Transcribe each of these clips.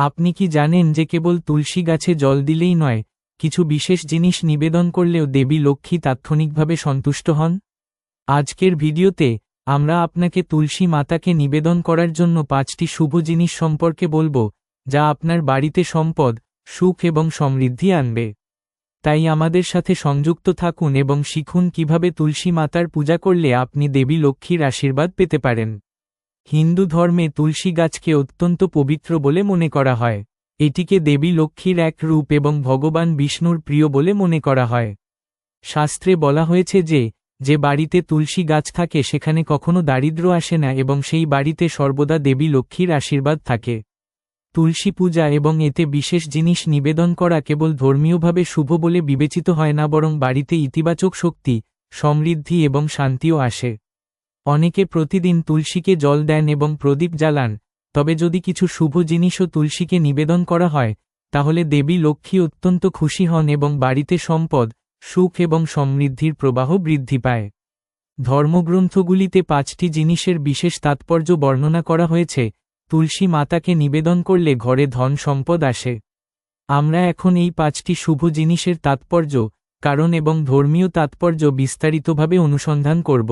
আপনি কি জানেন যে কেবল তুলসী গাছে জল দিলেই নয়, কিছু বিশেষ জিনিস নিবেদন করলেও দেবী লক্ষ্মী তাৎক্ষণিকভাবে সন্তুষ্ট হন? আজকের ভিডিওতে আমরা আপনাকে তুলসী মাতাকে নিবেদন করার জন্য পাঁচটি শুভ জিনিস সম্পর্কে বলব, যা আপনার বাড়িতে সম্পদ, সুখ এবং সমৃদ্ধি আনবে। তাই আমাদের সাথে সংযুক্ত থাকুন এবং শিখুন কীভাবে তুলসী মাতার পূজা করলে আপনি দেবী লক্ষ্মীর আশীর্বাদ পেতে পারেন। হিন্দু ধর্মে তুলসী গাছকে অত্যন্ত পবিত্র বলে মনে করা হয়। এটিকে দেবী লক্ষ্মীর এক রূপ এবং ভগবান বিষ্ণুর প্রিয় বলে মনে করা হয়। শাস্ত্রে বলা হয়েছে যে যে বাড়িতে তুলসী গাছ থাকে সেখানে কখনো দারিদ্র আসে না এবং সেই বাড়িতে সর্বদা দেবী লক্ষ্মীর আশীর্বাদ থাকে। তুলসী পূজা এবং এতে বিশেষ জিনিস নিবেদন করা কেবল ধর্মীয়ভাবে শুভ বলে বিবেচিত হয় না, বরং বাড়িতে ইতিবাচক শক্তি, সমৃদ্ধি এবং শান্তিও আসে। অনেকে প্রতিদিন তুলসীকে জল দেন এবং প্রদীপ জ্বালান, তবে যদি কিছু শুভ জিনিসও তুলসীকে নিবেদন করা হয়, তাহলে দেবী লক্ষ্মী অত্যন্ত খুশি হন এবং বাড়িতে সম্পদ, সুখ এবং সমৃদ্ধির প্রবাহ বৃদ্ধি পায়। ধর্মগ্রন্থগুলিতে পাঁচটি জিনিসের বিশেষ তাৎপর্য বর্ণনা করা হয়েছে, তুলসী মাতাকে নিবেদন করলে ঘরে ধন সম্পদ আসে। আমরা এখন এই পাঁচটি শুভ জিনিসের তাৎপর্য, কারণ এবং ধর্মীয় তাৎপর্য বিস্তারিতভাবে অনুসন্ধান করব।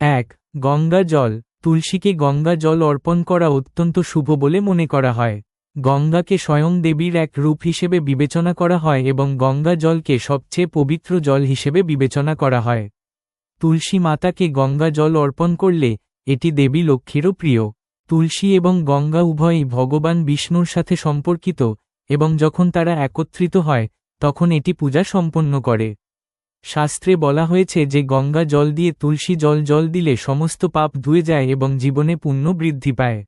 এক, গঙ্গা জল। তুলসীকে গঙ্গা জল অর্পণ করা অত্যন্ত শুভ বলে মনে করা হয়। গঙ্গাকে স্বয়ং দেবীর এক রূপ হিসেবে বিবেচনা করা হয় এবং গঙ্গা জলকে সবচেয়ে পবিত্র জল হিসেবে বিবেচনা করা হয়। তুলসী মাতাকে গঙ্গা জল অর্পণ করলে এটি দেবী লক্ষ্মীরও প্রিয়। তুলসী এবং গঙ্গা উভয়ই ভগবান বিষ্ণুর সাথে সম্পর্কিত এবং যখন তারা একত্রিত হয়, তখন এটি পূজা সম্পন্ন করে। শাস্ত্রে বলা হয়েছে যে গঙ্গা জল দিয়ে তুলসী জল জল দিলে সমস্ত পাপ ধুয়ে যায় এবং জীবনে পুণ্য বৃদ্ধি পায়।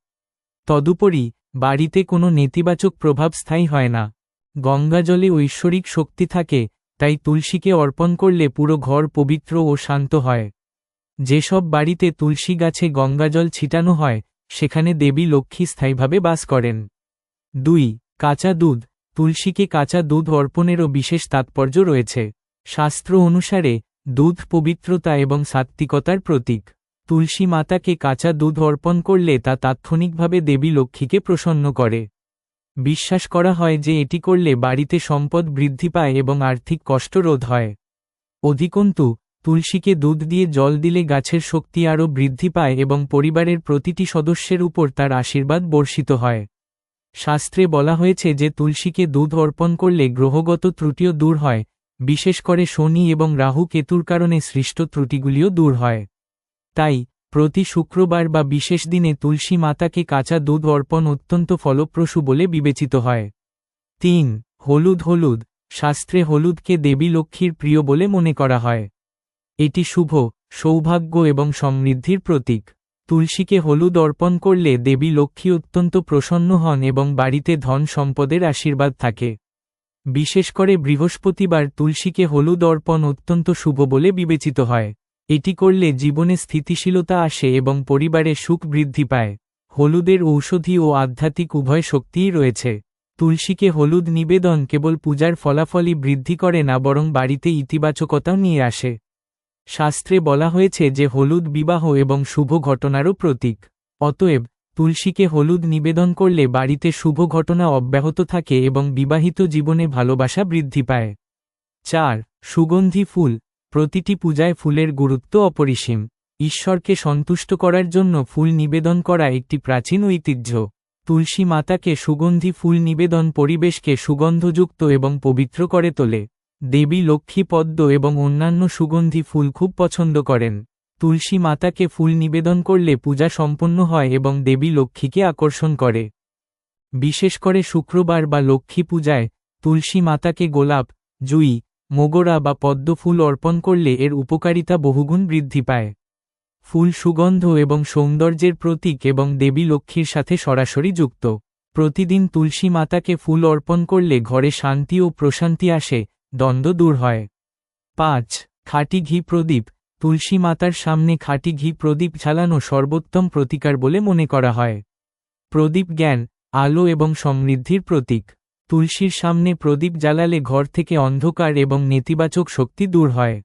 তদুপরি, বাড়িতে কোনো নেতিবাচক প্রভাব স্থায়ী হয় না। গঙ্গা জলে ঐশ্বরিক শক্তি থাকে, তাই তুলসীকে অর্পণ করলে পুরো ঘর পবিত্র ও শান্ত হয়। যেসব বাড়িতে তুলসী গাছে গঙ্গাজল ছিটানো হয়, সেখানে দেবী লক্ষ্মী স্থায়ীভাবে বাস করেন। দুই, কাঁচা দুধ। তুলসীকে কাঁচা দুধ অর্পণেরও বিশেষ তাৎপর্য রয়েছে। শাস্ত্র অনুসারে, দুধ পবিত্রতা এবং সাত্ত্বিকতার প্রতীক। তুলসী মাতাকে কাঁচা দুধ অর্পণ করলে তা তাৎক্ষণিকভাবে দেবী লক্ষ্মীকে প্রসন্ন করে। বিশ্বাস করা হয় যে এটি করলে বাড়িতে সম্পদ বৃদ্ধি পায় এবং আর্থিক কষ্ট রোধ হয়। অধিকন্তু, তুলসীকে দুধ দিয়ে জল দিলে গাছের শক্তি আরও বৃদ্ধি পায় এবং পরিবারের প্রতিটি সদস্যের উপর তার আশীর্বাদ বর্ষিত হয়। শাস্ত্রে বলা হয়েছে যে তুলসীকে দুধ অর্পণ করলে গ্রহগত ত্রুটিও দূর হয় বিশেষ করে শনি এবং রাহু কেতুর কারণে সৃষ্ট ত্রুটিগুলিও দূর হয়। তাই, প্রতি শুক্রবার বা বিশেষ দিনে তুলসী মাতাকে কাঁচা দুধ অর্পণ অত্যন্ত ফলপ্রসূ বলে বিবেচিত হয়। তিন, হলুদ হলুদ, শাস্ত্রে হলুদকে দেবী লক্ষ্মীর প্রিয় বলে মনে করা হয়। এটি শুভ, সৌভাগ্য এবং সমৃদ্ধির প্রতীক। তুলসীকে হলুদ অর্পণ করলে দেবী লক্ষ্মী অত্যন্ত প্রসন্ন হন এবং বাড়িতে ধন সম্পদের আশীর্বাদ থাকে। বিশেষ করে বৃহস্পতিবার তুলসীকে হলুদ অর্পণ অত্যন্ত শুভ বলে বিবেচিত হয়। এটি করলে জীবনে স্থিতিশীলতা আসে এবং পরিবারে সুখ বৃদ্ধি পায়। হলুদের ঔষধি ও আধ্যাত্মিক উভয় শক্তিই রয়েছে। তুলসীকে হলুদ নিবেদন কেবল পূজার ফলাফলই বৃদ্ধি করে না, বরং বাড়িতে ইতিবাচকতাও নিয়ে আসে। শাস্ত্রে বলা হয়েছে যে হলুদ বিবাহ এবং শুভ ঘটনারও প্রতীক। অতএব তুলসীকে হলুদ নিবেদন করলে বাড়িতে শুভ ঘটনা অব্যাহত থাকে এবং বিবাহিত জীবনে ভালোবাসা বৃদ্ধি পায়। চার, সুগন্ধি ফুল। প্রতিটি পূজায় ফুলের গুরুত্ব অপরিসীম। ঈশ্বরকে সন্তুষ্ট করার জন্য ফুল নিবেদন করা একটি প্রাচীন ঐতিহ্য। তুলসী মাতাকে সুগন্ধি ফুল নিবেদন পরিবেশকে সুগন্ধযুক্ত এবং পবিত্র করে তোলে। দেবী লক্ষ্মী পদ্ম এবং অন্যান্য সুগন্ধি ফুল খুব পছন্দ করেন। তুলসী মাতাকে ফুল নিবেদন করলে পূজা সম্পন্ন হয় এবং দেবী লক্ষ্মীকে আকর্ষণ করে। বিশেষ করে শুক্রবার বা লক্ষ্মী পূজায় তুলসী মাতাকে গোলাপ, জুই, মোগরা বা পদ্ম ফুল অর্পণ করলে এর উপকারিতা বহুগুণ বৃদ্ধি পায়। ফুল সুগন্ধ এবং সৌন্দর্যের প্রতীক এবং দেবী লক্ষ্মীর সাথে সরাসরি যুক্ত। প্রতিদিন তুলসী মাতাকে ফুল অর্পণ করলে ঘরে শান্তি ও প্রশান্তি আসে, দ্বন্দ্ব দূর হয়। পাঁচ, খাঁটি ঘি প্রদীপ। তুলসী মাতার সামনে খাঁটি ঘি প্রদীপ ঝালানো সর্বোত্তম প্রতিকার বলে মনে করা হয়। প্রদীপ জ্ঞান, আলো এবং সমৃদ্ধির প্রতীক। তুলসীর সামনে প্রদীপ জ্বালালে ঘর থেকে অন্ধকার এবং নেতিবাচক শক্তি দূর হয়।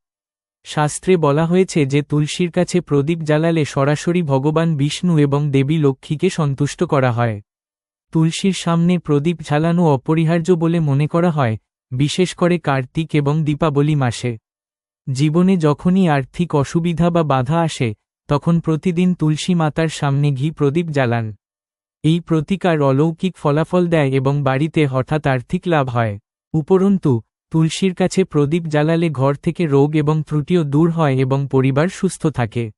শাস্ত্রে বলা হয়েছে যে তুলসীর কাছে প্রদীপ জ্বালালে সরাসরি ভগবান বিষ্ণু এবং দেবী লক্ষ্মীকে সন্তুষ্ট করা হয়। তুলসীর সামনে প্রদীপ ঝালানো অপরিহার্য বলে মনে করা হয়, বিশেষ করে কার্তিক এবং দীপাবলি মাসে। জীবনে যখনই আর্থিক অসুবিধা বা বাধা আসে, তখন প্রতিদিন তুলসী মাতার সামনে ঘি প্রদীপ জ্বালান। এই প্রতিকার অলৌকিক ফলাফল দেয় এবং বাড়িতে হঠাৎ আর্থিক লাভ হয়। উপরন্তু, তুলসীর কাছে প্রদীপ জ্বালালে ঘর থেকে রোগ এবং ত্রুটিও দূর হয় এবং পরিবার সুস্থ থাকে।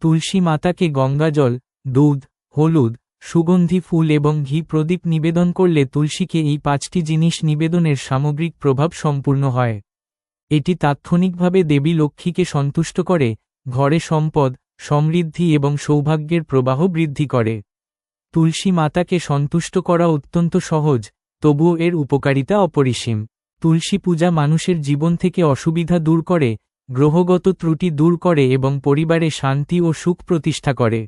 তুলসী মাতাকে গঙ্গাজল দুধ, হলুদ, সুগন্ধি ফুল এবং ঘি প্রদীপ নিবেদন করলে তুলসীকে এই পাঁচটি জিনিস নিবেদনের সামগ্রিক প্রভাব সম্পূর্ণ হয়। এটি তাৎক্ষণিকভাবে দেবী লক্ষ্মীকে সন্তুষ্ট করে, ঘরে সম্পদ, সমৃদ্ধি এবং সৌভাগ্যের প্রবাহ বৃদ্ধি করে। তুলসী মাতাকে সন্তুষ্ট করা অত্যন্ত সহজ, তবুও এর উপকারিতা অপরিসীম। তুলসী পূজা মানুষের জীবন থেকে অসুবিধা দূর করে, গ্রহগত ত্রুটি দূর করে এবং পরিবারে শান্তি ও সুখ প্রতিষ্ঠা করে।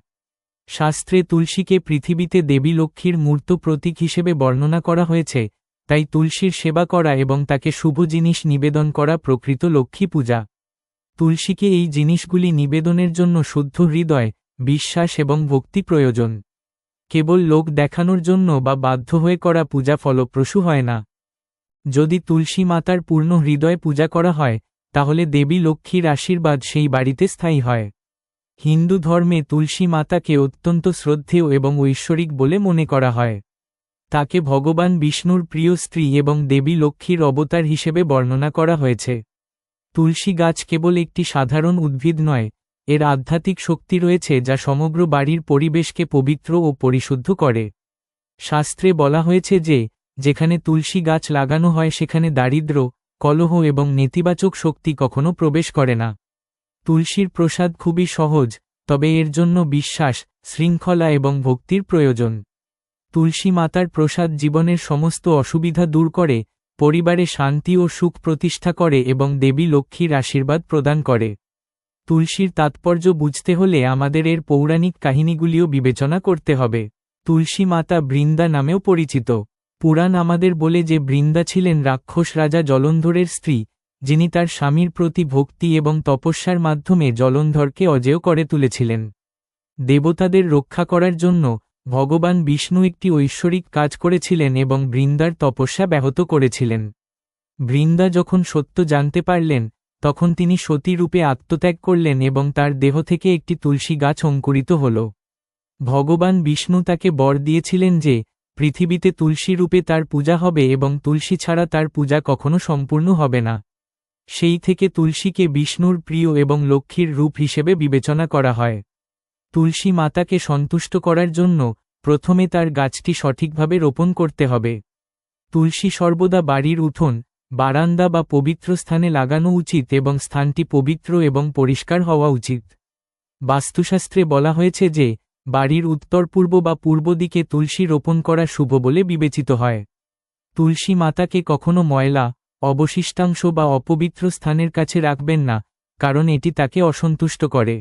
শাস্ত্রে তুলসীকে পৃথিবীতে দেবী লক্ষ্মীর মূর্ত প্রতীক হিসেবে বর্ণনা করা হয়েছে তাই তুলসীর সেবা করা এবং তাকে শুভ জিনিস নিবেদন করা প্রকৃত লক্ষ্মী পূজা। তুলসীকে এই জিনিসগুলি নিবেদনের জন্য শুদ্ধ হৃদয়, বিশ্বাস এবং ভক্তি প্রয়োজন। কেবল লোক দেখানোর জন্য বা বাধ্য হয়ে করা পূজা ফলপ্রসূ হয় না। যদি তুলসী মাতার পূর্ণ হৃদয় পূজা করা হয়, তাহলে দেবী লক্ষ্মীর আশীর্বাদ সেই বাড়িতে স্থায়ী হয়। হিন্দু ধর্মে তুলসী মাতাকে অত্যন্ত শ্রদ্ধেয় এবং ঐশ্বরিক বলে মনে করা হয়। তাকে ভগবান বিষ্ণুর প্রিয় স্ত্রী এবং দেবী লক্ষ্মীর অবতার হিসেবে বর্ণনা করা হয়েছে। তুলসী গাছ কেবল একটি সাধারণ উদ্ভিদ নয়, এর আধ্যাত্মিক শক্তি রয়েছে যা সমগ্র বাড়ির পরিবেশকে পবিত্র ও পরিশুদ্ধ করে। শাস্ত্রে বলা হয়েছে যে, যেখানে তুলসী গাছ লাগানো হয় সেখানে দারিদ্র কলহ এবং নেতিবাচক শক্তি কখনো প্রবেশ করে না। তুলসীর প্রসাদ খুবই সহজ, তবে এর জন্য বিশ্বাস, শৃঙ্খলা এবং ভক্তির প্রয়োজন। তুলসী মাতার প্রসাদ জীবনের সমস্ত অসুবিধা দূর করে, পরিবারে শান্তি ও সুখ প্রতিষ্ঠা করে এবং দেবী লক্ষ্মীর আশীর্বাদ প্রদান করে। তুলসীর তাৎপর্য বুঝতে হলে আমাদের এর পৌরাণিক কাহিনীগুলিও বিবেচনা করতে হবে। তুলসী মাতা বৃন্দা নামেও পরিচিত। পুরাণ আমাদের বলে যে বৃন্দা ছিলেন রাক্ষস রাজা জলন্ধরের স্ত্রী, যিনি তার স্বামীর প্রতি ভক্তি এবং তপস্যার মাধ্যমে জলন্ধরকে অজেয় করে তুলেছিলেন। দেবতাদের রক্ষা করার জন্য ভগবান বিষ্ণু একটি ঐশ্বরিক কাজ করেছিলেন এবং বৃন্দার তপস্যা ব্যাহত করেছিলেন। বৃন্দা যখন সত্য জানতে পারলেন, তখন তিনি সতী রূপে আত্মত্যাগ করলেন এবং তার দেহ থেকে একটি তুলসী গাছ অঙ্কুরিত হল। ভগবান বিষ্ণু তাকে বর দিয়েছিলেন যে, পৃথিবীতে তুলসী রূপে তার পূজা হবে এবং তুলসী ছাড়া তার পূজা কখনো সম্পূর্ণ হবে না। সেই থেকে তুলসীকে বিষ্ণুর প্রিয় এবং লক্ষ্মীর রূপ হিসেবে বিবেচনা করা হয়। তুলসী মাতাকে সন্তুষ্ট করার জন্য প্রথমে তার গাছটি সঠিকভাবে রোপণ করতে হবে। তুলসী সর্বদা বাড়ির উঠোন, বারান্দা বা পবিত্র স্থানে লাগানো উচিত এবং স্থানটি পবিত্র এবং পরিষ্কার হওয়া উচিত। বাস্তুশাস্ত্রে বলা হয়েছে যে, বাড়ির উত্তর পূর্ব বা পূর্ব দিকে তুলসী রোপণ করা শুভ বলে বিবেচিত হয়। তুলসী মাতাকে কখনো ময়লা, অবশিষ্টাংশ বা অপবিত্র স্থানের কাছে রাখবেন না, কারণ এটি তাকে অসন্তুষ্ট করে।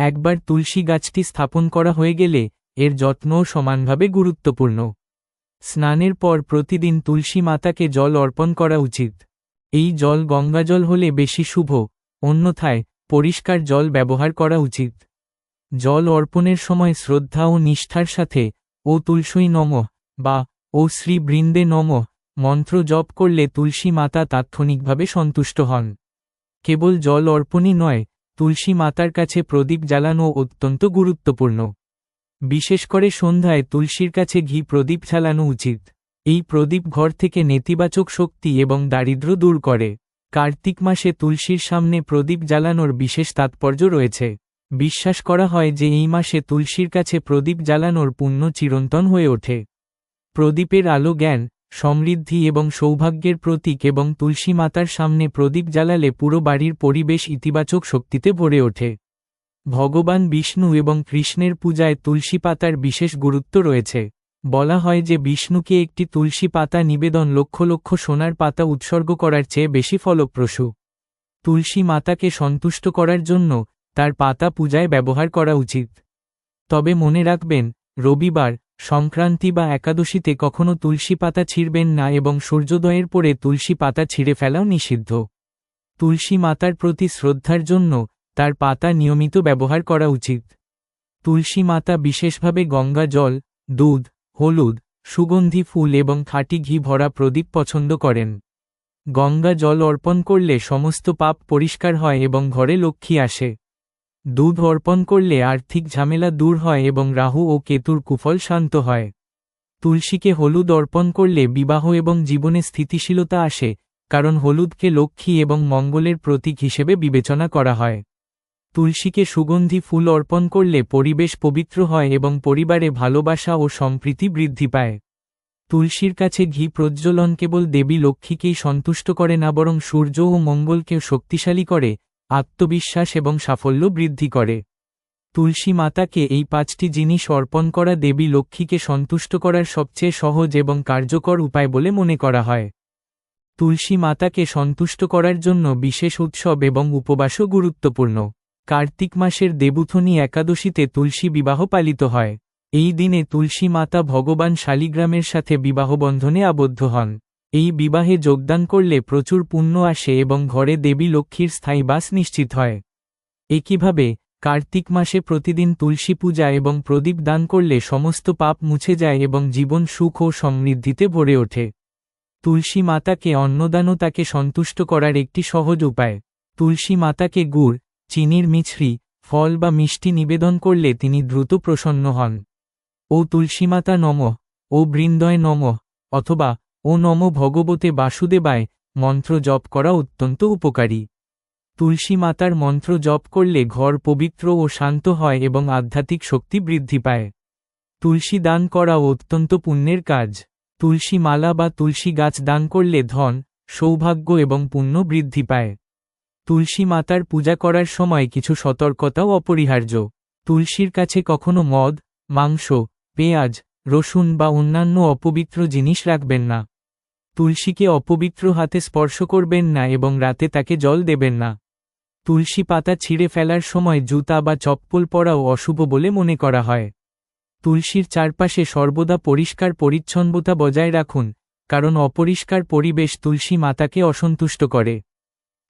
একবার তুলসী গাছটি স্থাপন করা হয়ে গেলে, এর যত্নও সমানভাবে গুরুত্বপূর্ণ। স্নানের পর প্রতিদিন তুলসী মাতাকে জল অর্পণ করা উচিত। এই জল গঙ্গাজল হলে বেশি শুভ, অন্যথায় পরিষ্কার জল ব্যবহার করা উচিত। জল অর্পণের সময় শ্রদ্ধা ও নিষ্ঠার সাথে, ও তুলসই নম বা ও শ্রী বৃন্দে নম মন্ত্র জপ করলে তুলসী মাতা তাৎক্ষণিকভাবে সন্তুষ্ট হন। কেবল জল অর্পণই নয় তুলসী মাতার কাছে প্রদীপ জ্বালানো অত্যন্ত গুরুত্বপূর্ণ। বিশেষ করে সন্ধ্যায় তুলসীর কাছে ঘি প্রদীপ জ্বালানো উচিত। এই প্রদীপ ঘর থেকে নেতিবাচক শক্তি এবং দারিদ্র দূর করে। কার্তিক মাসে তুলসীর সামনে প্রদীপ জ্বালানোর বিশেষ তাৎপর্য রয়েছে। বিশ্বাস করা হয় যে এই মাসে তুলসীর কাছে প্রদীপ জ্বালানোর পুণ্য চিরন্তন হয়ে ওঠে। প্রদীপের আলো জ্ঞান সমৃদ্ধি এবং সৌভাগ্যের প্রতীক এবং তুলসী মাতার সামনে প্রদীপ জ্বালালে পুরো বাড়ির পরিবেশ ইতিবাচক শক্তিতে ভরে ওঠে। ভগবান বিষ্ণু এবং কৃষ্ণের পূজায় তুলসী পাতার বিশেষ গুরুত্ব রয়েছে। বলা হয় যে বিষ্ণুকে একটি তুলসী পাতা নিবেদন লক্ষ লক্ষ সোনার পাতা উৎসর্গ করার চেয়ে বেশি ফলপ্রসূ। তুলসী মাতাকে সন্তুষ্ট করার জন্য তার পাতা পূজায় ব্যবহার করা উচিত। তবে মনে রাখবেন, রবিবার সংক্রান্তি বা একাদশীতে কখনো তুলসী পাতা ছিঁড়বেন না এবং সূর্যোদয়ের পরে তুলসী পাতা ছিঁড়ে ফেলাও নিষিদ্ধ। তুলসী মাতার প্রতি শ্রদ্ধার জন্য তার পাতা নিয়মিত ব্যবহার করা উচিত। তুলসী মাতা বিশেষভাবে গঙ্গা জল, দুধ, হলুদ, সুগন্ধি ফুল এবং খাঁটি ঘি ভরা প্রদীপ পছন্দ করেন। গঙ্গা জল অর্পণ করলে সমস্ত পাপ পরিষ্কার হয় এবং ঘরে লক্ষ্মী আসে। দুধ অর্পণ করলে আর্থিক ঝামেলা দূর হয় এবং রাহু ও কেতুর কুফল শান্ত হয়। তুলসীকে হলুদ অর্পণ করলে বিবাহ এবং জীবনে স্থিতিশীলতা আসে, কারণ হলুদকে লক্ষ্মী এবং মঙ্গলের প্রতীক হিসেবে বিবেচনা করা হয়। তুলসীকে সুগন্ধি ফুল অর্পণ করলে পরিবেশ পবিত্র হয় এবং পরিবারে ভালোবাসা ও সম্প্রীতি বৃদ্ধি পায়। তুলসীর কাছে ঘি প্রজ্বলন কেবল দেবী লক্ষ্মীকেই সন্তুষ্ট করে না বরং সূর্য ও মঙ্গলকেও শক্তিশালী করে আত্মবিশ্বাস এবং সাফল্য বৃদ্ধি করে। তুলসী মাতাকে এই পাঁচটি জিনিস অর্পণ করা দেবী লক্ষ্মীকে সন্তুষ্ট করার সবচেয়ে সহজ এবং কার্যকর উপায় বলে মনে করা হয়। তুলসী মাতাকে সন্তুষ্ট করার জন্য বিশেষ উৎসব এবং উপবাসও গুরুত্বপূর্ণ। কার্তিক মাসের দেবুথনী একাদশীতে তুলসী বিবাহ পালিত হয়। এই দিনে তুলসী মাতা ভগবান শালিগ্রামের সাথে বিবাহবন্ধনে আবদ্ধ হন। এই বিবাহে যোগদান করলে প্রচুর পুণ্য আসে এবং ঘরে দেবী লক্ষ্মীর স্থায়ী বাস নিশ্চিত হয়। একইভাবে, কার্তিক মাসে প্রতিদিন তুলসী পূজা এবং প্রদীপ দান করলে সমস্ত পাপ মুছে যায় এবং জীবন সুখ ও সমৃদ্ধিতে ভরে ওঠে। তুলসী মাতাকে অন্নদানও তাকে সন্তুষ্ট করার একটি সহজ উপায়। তুলসী মাতাকে গুড়, চিনির মিছরি, ফল বা মিষ্টি নিবেদন করলে তিনি দ্রুত প্রসন্ন হন। ও তুলসীমাতা নম, ও বৃন্দয় নম, অথবা ও নম ভগবতে বাসুদেবায়, মন্ত্র জপ করা অত্যন্ত উপকারী। তুলসী মাতার মন্ত্র জপ করলে ঘর পবিত্র ও শান্ত হয় এবং আধ্যাত্মিক শক্তি বৃদ্ধি পায়। তুলসী দান করা অত্যন্ত পুণ্যের কাজ। তুলসী মালা বা তুলসী গাছ দান করলে ধন, সৌভাগ্য এবং পুণ্য বৃদ্ধি পায়। তুলসী মাতার পূজা করার সময় কিছু সতর্কতাও অপরিহার্য। তুলসীর কাছে কখনো মদ, মাংস, পেঁয়াজ, রসুন বা অন্যান্য অপবিত্র জিনিস রাখবেন না। তুলসীকে অপবিত্র হাতে স্পর্শ করবেন না এবং রাতে তাকে জল দেবেন না। তুলসী পাতা ছিঁড়ে ফেলার সময় জুতা বা চপ্পল পরাও অশুভ বলে মনে করা হয়। তুলসীর চারপাশে সর্বদা পরিষ্কার পরিচ্ছন্নতা বজায় রাখুন, কারণ অপরিষ্কার পরিবেশ তুলসী মাতাকে অসন্তুষ্ট করে।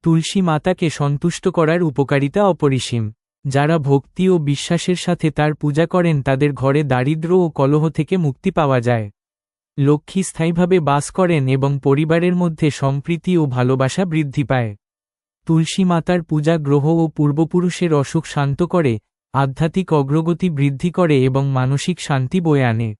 তুলসী মাতাকে সন্তুষ্ট করার উপকারিতা অপরিসীম। যারা ভক্তি ও বিশ্বাসের সাথে তার পূজা করেন তাদের ঘরে দারিদ্র ও কলহ থেকে মুক্তি পাওয়া যায়। লক্ষ্মী স্থায়ীভাবে বাস করেন এবং পরিবারের মধ্যে সম্প্রীতি ও ভালোবাসা বৃদ্ধি পায়। তুলসী মাতার পূজা গ্রহ ও পূর্বপুরুষের অসুখ শান্ত করে, আধ্যাত্মিক অগ্রগতি বৃদ্ধি করে এবং মানসিক শান্তি বয়ে আনে।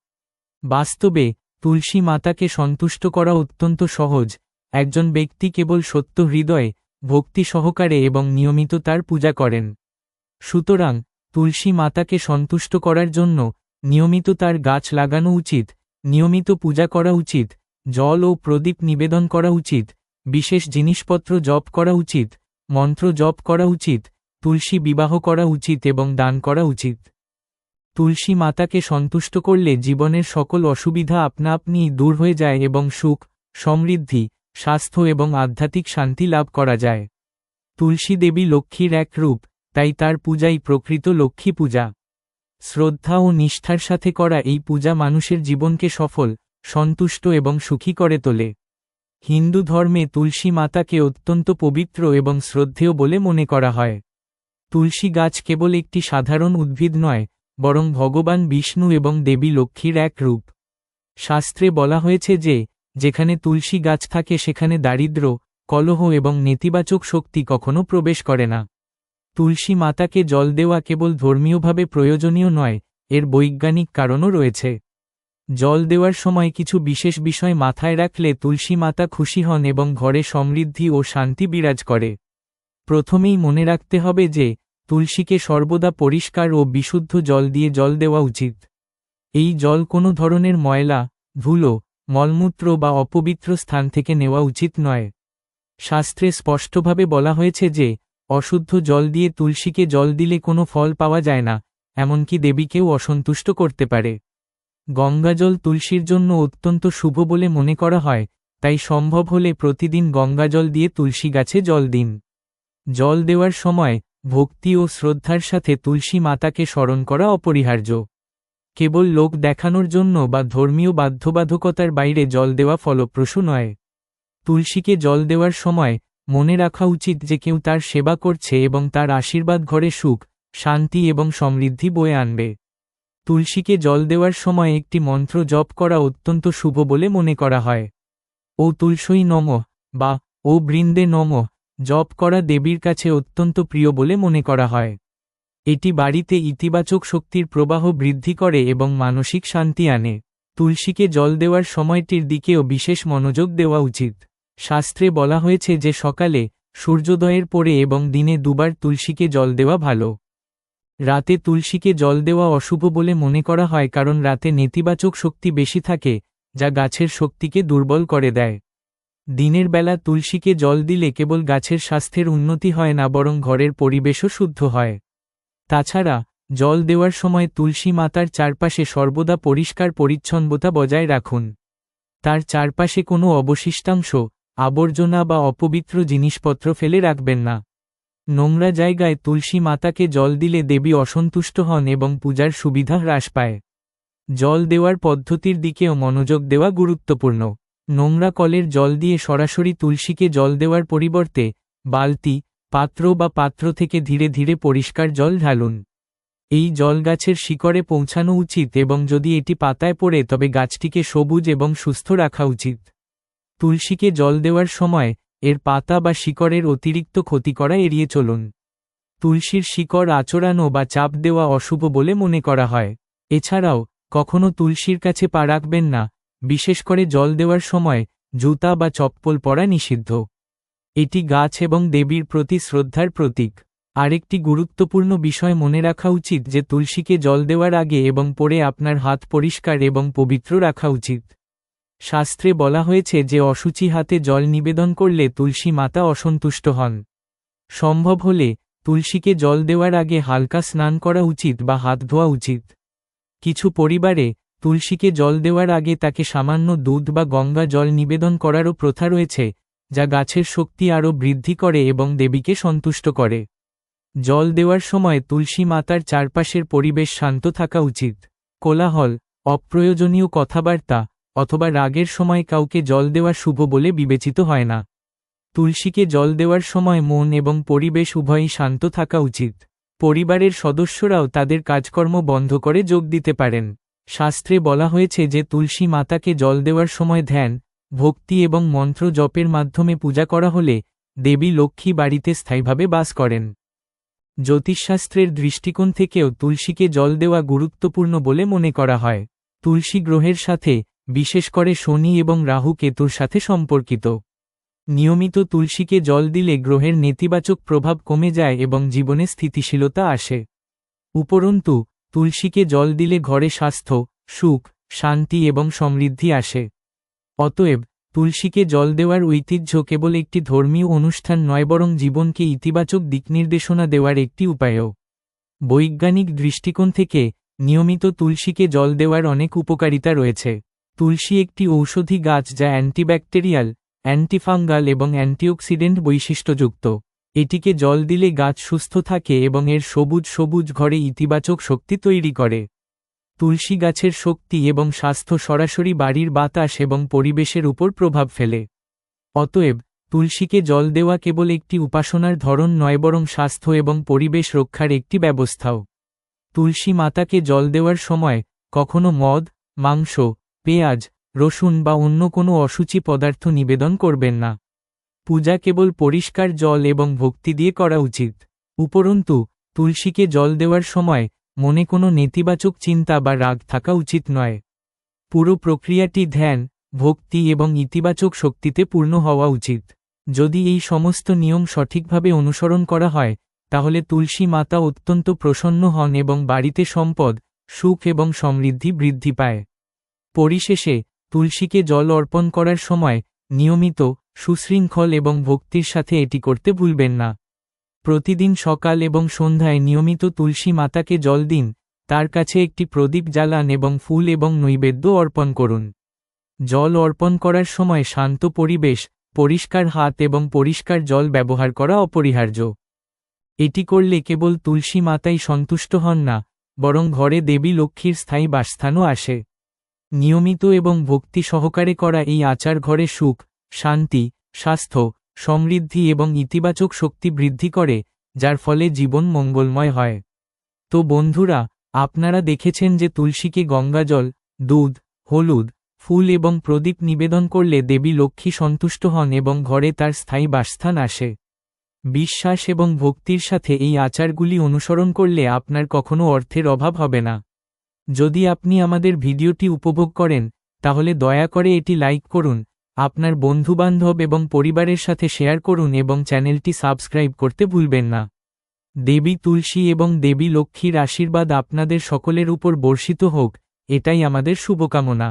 বাস্তবে, তুলসী মাতাকে সন্তুষ্ট করা অত্যন্ত সহজ। একজন ব্যক্তি কেবল সত্য হৃদয়ে, ভক্তি সহকারে এবং নিয়মিত তার পূজা করেন। সুতরাং, তুলসী মাতাকে সন্তুষ্ট করার জন্য নিয়মিত তার গাছ লাগানো উচিত নিয়মিত পূজা করা উচিত, জল ও প্রদীপ নিবেদন করা উচিত, বিশেষ জিনিসপত্র জপ করা উচিত, মন্ত্র জপ করা উচিত, তুলসী বিবাহ করা উচিত এবং দান করা উচিত। তুলসী মাতাকে সন্তুষ্ট করলে জীবনের সকল অসুবিধা আপনা আপনিই দূর হয়ে যায় এবং সুখ, সমৃদ্ধি, স্বাস্থ্য এবং আধ্যাত্মিক শান্তি লাভ করা যায়। তুলসী দেবী লক্ষ্মীর এক রূপ, তাই তার পূজাই প্রকৃত লক্ষ্মী পূজা। শ্রদ্ধা ও নিষ্ঠার সাথে করা এই পূজা মানুষের জীবনকে সফল, সন্তুষ্ট এবং সুখী করে তোলে। হিন্দু ধর্মে তুলসী মাতাকে অত্যন্ত পবিত্র এবং শ্রদ্ধেয় বলে মনে করা হয়। তুলসী গাছ কেবল একটি সাধারণ উদ্ভিদ নয়, বরং ভগবান বিষ্ণু এবং দেবী লক্ষ্মীর এক রূপ। শাস্ত্রে বলা হয়েছে যে, যেখানে তুলসী গাছ থাকে সেখানে দারিদ্র কলহ এবং নেতিবাচক শক্তি কখনো প্রবেশ করে না। তুলসী মাতাকে জল দেওয়া কেবল ধর্মীয়ভাবে প্রয়োজনীয় নয়, এর বৈজ্ঞানিক কারণও রয়েছে। জল দেওয়ার সময় কিছু বিশেষ বিষয় মাথায় রাখলে তুলসী মাতা খুশি হন এবং ঘরে সমৃদ্ধি ও শান্তি বিরাজ করে। প্রথমেই মনে রাখতে হবে যে, তুলসীকে সর্বদা পরিষ্কার ও বিশুদ্ধ জল দিয়ে জল দেওয়া উচিত। এই জল কোনো ধরনের ময়লা, ধুলো, মলমূত্র বা অপবিত্র স্থান থেকে নেওয়া উচিত নয়। শাস্ত্রে স্পষ্টভাবে বলা হয়েছে যে অশুদ্ধ জল দিয়ে তুলসীকে জল দিলে কোনো ফল পাওয়া যায় না, এমনকি দেবীকেও অসন্তুষ্ট করতে পারে। গঙ্গাজল তুলসীর জন্য অত্যন্ত শুভ বলে মনে করা হয়, তাই সম্ভব হলে প্রতিদিন গঙ্গাজল দিয়ে তুলসী গাছে জল দিন। জল দেওয়ার সময় ভক্তি ও শ্রদ্ধার সাথে তুলসী মাতাকে স্মরণ করা অপরিহার্য। কেবল লোক দেখানোর জন্য বা ধর্মীয় বাধ্যবাধকতার বাইরে জল দেওয়া ফলপ্রসূ নয়। তুলসীকে জল দেওয়ার সময় মনে রাখা উচিত যে কেউ তার সেবা করছে এবং তার আশীর্বাদ ঘরে সুখ, শান্তি এবং সমৃদ্ধি বয়ে আনবে। তুলসীকে জল দেওয়ার সময় একটি মন্ত্র জপ করা অত্যন্ত শুভ বলে মনে করা হয়। ও তুলসই নম, বা ও বৃন্দে নম, জপ করা দেবীর কাছে অত্যন্ত প্রিয় বলে মনে করা হয়। এটি বাড়িতে ইতিবাচক শক্তির প্রবাহ বৃদ্ধি করে এবং মানসিক শান্তি আনে। তুলসীকে জল দেওয়ার সময়টির দিকেও বিশেষ মনোযোগ দেওয়া উচিত। শাস্ত্রে বলা হয়েছে যে সকালে সূর্যোদয়ের পরে এবং দিনে দুবার তুলসীকে জল দেওয়া ভালো। রাতে তুলসীকে জল দেওয়া অশুভ বলে মনে করা হয় কারণ রাতে নেতিবাচক শক্তি বেশি থাকে, যা গাছের শক্তিকে দুর্বল করে দেয়। দিনের বেলা তুলসীকে জল দিলে কেবল গাছের স্বাস্থ্যের উন্নতি হয় না, বরং ঘরের পরিবেশও শুদ্ধ হয়। তাছাড়া, জল দেওয়ার সময় তুলসী মাতার চারপাশে সর্বদা পরিষ্কার পরিচ্ছন্নতা বজায় রাখুন। তার চারপাশে কোনো অবশিষ্টাংশ আবর্জনা বা অপবিত্র জিনিসপত্র ফেলে রাখবেন না। নোংরা জায়গায় তুলসী মাতাকে জল দিলে দেবী অসন্তুষ্ট হন এবং পূজার সুবিধা হ্রাস পায়। জল দেওয়ার পদ্ধতির দিকেও মনোযোগ দেওয়া গুরুত্বপূর্ণ। নোংরা কলের জল দিয়ে সরাসরি তুলসীকে জল দেওয়ার পরিবর্তে বালতি, পাত্র বা পাত্র থেকে ধীরে ধীরে পরিষ্কার জল ঢালুন। এই জল গাছের শিকড়ে পৌঁছানো উচিত এবং যদি এটি পাতায় পড়ে তবে গাছটিকে সবুজ এবং সুস্থ রাখা উচিত। তুলসীকে জল দেওয়ার সময় এর পাতা বা শিকড়ের অতিরিক্ত ক্ষতি করা এড়িয়ে চলুন। তুলসীর শিকড় আচড়ানো বা চাপ দেওয়া অশুভ বলে মনে করা হয়। এছাড়াও, কখনো তুলসীর কাছে পা রাখবেন না, বিশেষ করে জল দেওয়ার সময় জুতা বা চপ্পল পরা নিষিদ্ধ। এটি গাছ এবং দেবীর প্রতি শ্রদ্ধার প্রতীক। আরেকটি গুরুত্বপূর্ণ বিষয় মনে রাখা উচিত যে তুলসীকে জল দেওয়ার আগে এবং পরে আপনার হাত পরিষ্কার এবং পবিত্র রাখা উচিত। শাস্ত্রে বলা হয়েছে যে অসুচি হাতে জল নিবেদন করলে তুলসী মাতা অসন্তুষ্ট হন। সম্ভব হলে তুলসীকে জল দেওয়ার আগে হালকা স্নান করা উচিত বা হাত ধোয়া উচিত। কিছু পরিবারে তুলসীকে জল দেওয়ার আগে তাকে সামান্য দুধ বা গঙ্গা জল নিবেদন করারও প্রথা রয়েছে, যা গাছের শক্তি আরও বৃদ্ধি করে এবং দেবীকে সন্তুষ্ট করে। জল দেওয়ার সময় তুলসী মাতার চারপাশের পরিবেশ শান্ত থাকা উচিত। কোলাহল, অপ্রয়োজনীয় কথাবার্তা অথবা রাগের সময় কাউকে জল দেওয়া শুভ বলে বিবেচিত হয় না। তুলসীকে জল দেওয়ার সময় মন এবং পরিবেশ উভয়ই শান্ত থাকা উচিত। পরিবারের সদস্যরাও তাদের কাজকর্ম বন্ধ করে যোগ দিতে পারেন। শাস্ত্রে বলা হয়েছে যে তুলসী মাতাকে জল দেওয়ার সময় ধ্যান, ভক্তি এবং মন্ত্র জপের মাধ্যমে পূজা করা হলে দেবী লক্ষ্মী বাড়িতে স্থায়ীভাবে বাস করেন। জ্যোতিষশাস্ত্রের দৃষ্টিকোণ থেকেও তুলসীকে জল দেওয়া গুরুত্বপূর্ণ বলে মনে করা হয়। তুলসী গ্রহের সাথে বিশেষ করে শনি এবং রাহু কেতুর সাথে সম্পর্কিত। নিয়মিত তুলসীকে জল দিলে গ্রহের নেতিবাচক প্রভাব কমে যায় এবং জীবনে স্থিতিশীলতা আসে। উপরন্তু, তুলসীকে জল দিলে ঘরে স্বাস্থ্য, সুখ, শান্তি এবং সমৃদ্ধি আসে। অতএব, তুলসীকে জল দেওয়ার ঐতিহ্য কেবল একটি ধর্মীয় অনুষ্ঠান নয় বরং জীবনকে ইতিবাচক দিকনির্দেশনা দেওয়ার একটি উপায়ও। বৈজ্ঞানিক দৃষ্টিকোণ থেকে নিয়মিত তুলসীকে জল দেওয়ার অনেক উপকারিতা রয়েছে। তুলসী একটি ঔষধি গাছ যা অ্যান্টিব্যাকটেরিয়াল, অ্যান্টিফাঙ্গাল এবং অ্যান্টিঅক্সিডেন্ট বৈশিষ্ট্যযুক্ত। এটিকে জল দিলে গাছ সুস্থ থাকে এবং এর সবুজ সবুজ ঘরে ইতিবাচক শক্তি তৈরি করে। তুলসী গাছের শক্তি এবং স্বাস্থ্য সরাসরি বাড়ির বাতাস এবং পরিবেশের উপর প্রভাব ফেলে। অতএব, তুলসীকে জল দেওয়া কেবল একটি উপাসনার ধরন নয় বরং স্বাস্থ্য এবং পরিবেশ রক্ষার একটি ব্যবস্থাও। তুলসী মাতাকে জল দেওয়ার সময় কখনো মদ, মাংস পেঁয়াজ, রসুন বা অন্য কোনো অসুচি পদার্থ নিবেদন করবেন না। পূজা কেবল পরিষ্কার জল এবং ভক্তি দিয়ে করা উচিত। উপরন্তু, তুলসীকে জল দেওয়ার সময় মনে কোনো নেতিবাচক চিন্তা বা রাগ থাকা উচিত নয়। পুরো প্রক্রিয়াটি ধ্যান, ভক্তি এবং ইতিবাচক শক্তিতে পূর্ণ হওয়া উচিত। যদি এই সমস্ত নিয়ম সঠিকভাবে অনুসরণ করা হয়, তাহলে তুলসী মাতা অত্যন্ত প্রসন্ন হন এবং বাড়িতে সম্পদ, সুখ এবং সমৃদ্ধি বৃদ্ধি পায়। পরিশেষে তুলসীকে জল অর্পণ করার সময় নিয়মিত সুশৃঙ্খল এবং ভক্তির সাথে এটি করতে ভুলবেন না। প্রতিদিন সকাল এবং সন্ধ্যায় নিয়মিত তুলসী মাতাকে জল দিন, তার কাছে একটি প্রদীপ জ্বালান এবং ফুল এবং নৈবেদ্য অর্পণ করুন। জল অর্পণ করার সময় শান্ত পরিবেশ, পরিষ্কার হাত এবং পরিষ্কার জল ব্যবহার করা অপরিহার্য। এটি করলে কেবল তুলসী মাতাই সন্তুষ্ট হন না, বরং ঘরে দেবী লক্ষ্মীর স্থায়ী বাসস্থানও আসে। নিয়মিত এবং ভক্তি সহকারে করা এই আচার ঘরে সুখ, শান্তি, স্বাস্থ্য, সমৃদ্ধি এবং ইতিবাচক শক্তি বৃদ্ধি করে, যার ফলে জীবন মঙ্গলময় হয়। তো বন্ধুরা, আপনারা দেখেছেন যে তুলসীকে গঙ্গাজল দুধ, হলুদ, ফুল এবং প্রদীপ নিবেদন করলে দেবী লক্ষ্মী সন্তুষ্ট হন এবং ঘরে তার স্থায়ী বাসস্থান আসে। বিশ্বাস এবং ভক্তির সাথে এই আচারগুলি অনুসরণ করলে আপনার কখনো অর্থের অভাব হবে না। যদি আপনি আমাদের ভিডিওটি উপভোগ করেন, তাহলে দয়া করে এটি লাইক করুন, আপনার বন্ধুবান্ধব এবং পরিবারের সাথে শেয়ার করুন এবং চ্যানেলটি সাবস্ক্রাইব করতে ভুলবেন না। দেবী তুলসী এবং দেবী লক্ষ্মীর আশীর্বাদ আপনাদের সকলের উপর বর্ষিত হোক, এটাই আমাদের শুভকামনা।